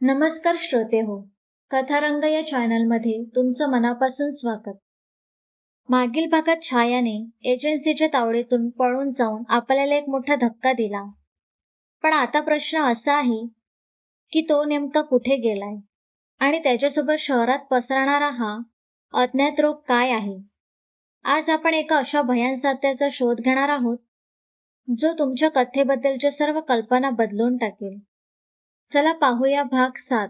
नमस्कार श्रोते हो कथारंग या चॅनलमध्ये तुमचं मनापासून स्वागत. मागील भागात छायाने एजन्सीच्या तावडीतून पळून जाऊन आपल्याला एक मोठा धक्का दिला. पण आता प्रश्न असा आहे की तो नेमका कुठे गेलाय? आणि त्याच्यासोबत शहरात पसरणारा हा अज्ञात रोग काय आहे? आज आपण एका अशा भयांसात्याचा शोध घेणार आहोत जो तुमच्या कथेबद्दलच्या सर्व कल्पना बदलून टाकेल. चला पाहूया भाग सात.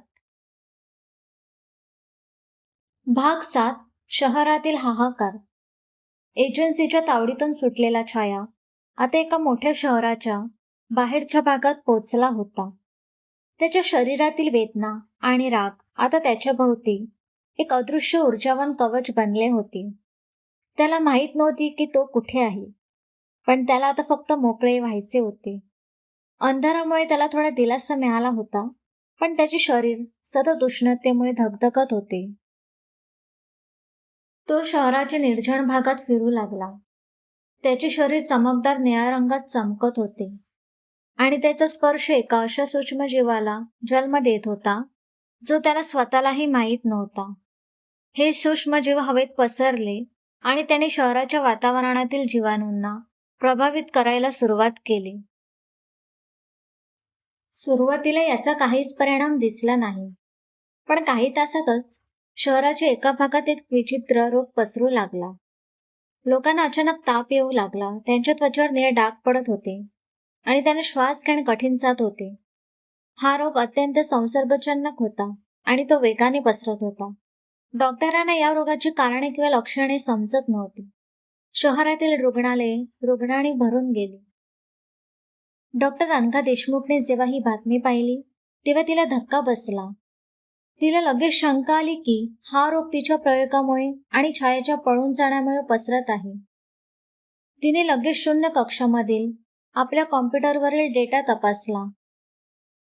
भाग सात शहरातील हाहाकार. एजन्सीच्या तावडीतून सुटलेला छाया आता एका मोठ्या शहराच्या बाहेरच्या भागात पोचला होता. त्याच्या शरीरातील वेदना आणि राग आता त्याच्या भोवती एक अदृश्य ऊर्जावान कवच बनले होते. त्याला माहीत नव्हती की तो कुठे आहे. पण त्याला आता फक्त मोकळे व्हायचे होते. अंधारामुळे त्याला थोडा दिलासा मिळाला होता पण त्याचे शरीर सतत उष्णतेमुळे धगधगत होते. तो शहराच्या निर्जन भागात फिरू लागला. त्याचे शरीर चमकदार निळ्या रंगात चमकत होते आणि त्याचा स्पर्श एका अशा सूक्ष्म जीवाला जन्म देत होता जो त्याला स्वतःलाही माहीत नव्हता. हे सूक्ष्म जीव हवेत पसरले आणि त्याने शहराच्या वातावरणातील जीवाणूंना प्रभावित करायला सुरुवात केली. सुरुवातीला याचा काहीच परिणाम दिसला नाही. पण काही तासातच शहराच्या एका भागात एक विचित्र रोग पसरू लागला. लोकांना अचानक ताप येऊ लागला. त्यांच्या त्वचेवर निळे डाग पडत होते आणि त्यांना श्वास घेणे कठीण जात होते. हा रोग अत्यंत संसर्गजनक होता आणि तो वेगाने पसरत होता. डॉक्टरांना या रोगाची कारणे किंवा लक्षणे समजत नव्हती. शहरातील रुग्णालये रुग्णांनी भरून गेली. डॉक्टर अनघा देशमुखने जेव्हा ही बातमी पाहिली तेव्हा तिला धक्का बसला. तिला लगेच शंका आली की हा रोग तिच्या प्रयोगामुळे आणि छायाच्या पळून जाण्यामुळे पसरत आहे. तिने लगेच शून्य कक्षामधील आपल्या कॉम्प्युटरवरील डेटा तपासला.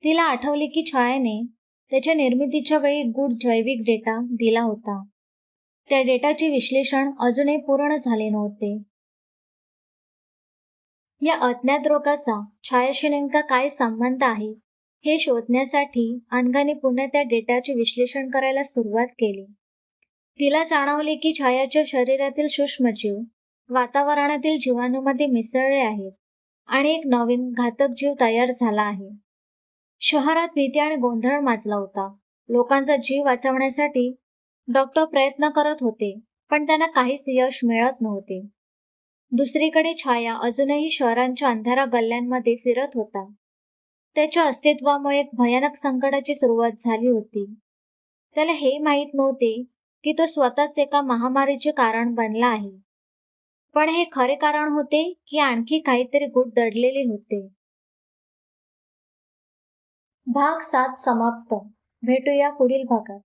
तिला आठवले की छायाने त्याच्या निर्मितीच्या वेळी गुड जैविक डेटा दिला होता. त्या डेटाचे विश्लेषण अजूनही पूर्ण झाले नव्हते. या अज्ञात रोगाचा छायाशी नेमका काय संबंध आहे? हे शोधण्यासाठी अनघाने पुन्हा त्या डेटाचे विश्लेषण करायला सुरुवात केली. तिला जाणवले की छायाच्या शरीरातील सूक्ष्मजीव वातावरणातील जीवाणूमध्ये मिसळले आहेत आणि एक नवीन घातक जीव तयार झाला आहे. शहरात भीती आणि गोंधळ माजला होता. लोकांचा जीव वाचवण्यासाठी डॉक्टर प्रयत्न करत होते पण त्यांना काहीच यश मिळत नव्हते. दुसरीकडे छाया अजूनही शहरांच्या अंधारा गल्ल्यांमध्ये फिरत होता. त्याच्या अस्तित्वामुळे एक भयानक संकटाची सुरुवात झाली होती. त्याला हे माहीत नव्हते की तो स्वतःच एका महामारीचे कारण बनला आहे. पण हे खरे कारण होते की आणखी काहीतरी गुट दडलेले होते. भाग सात समाप्त. भेटूया पुढील भागात.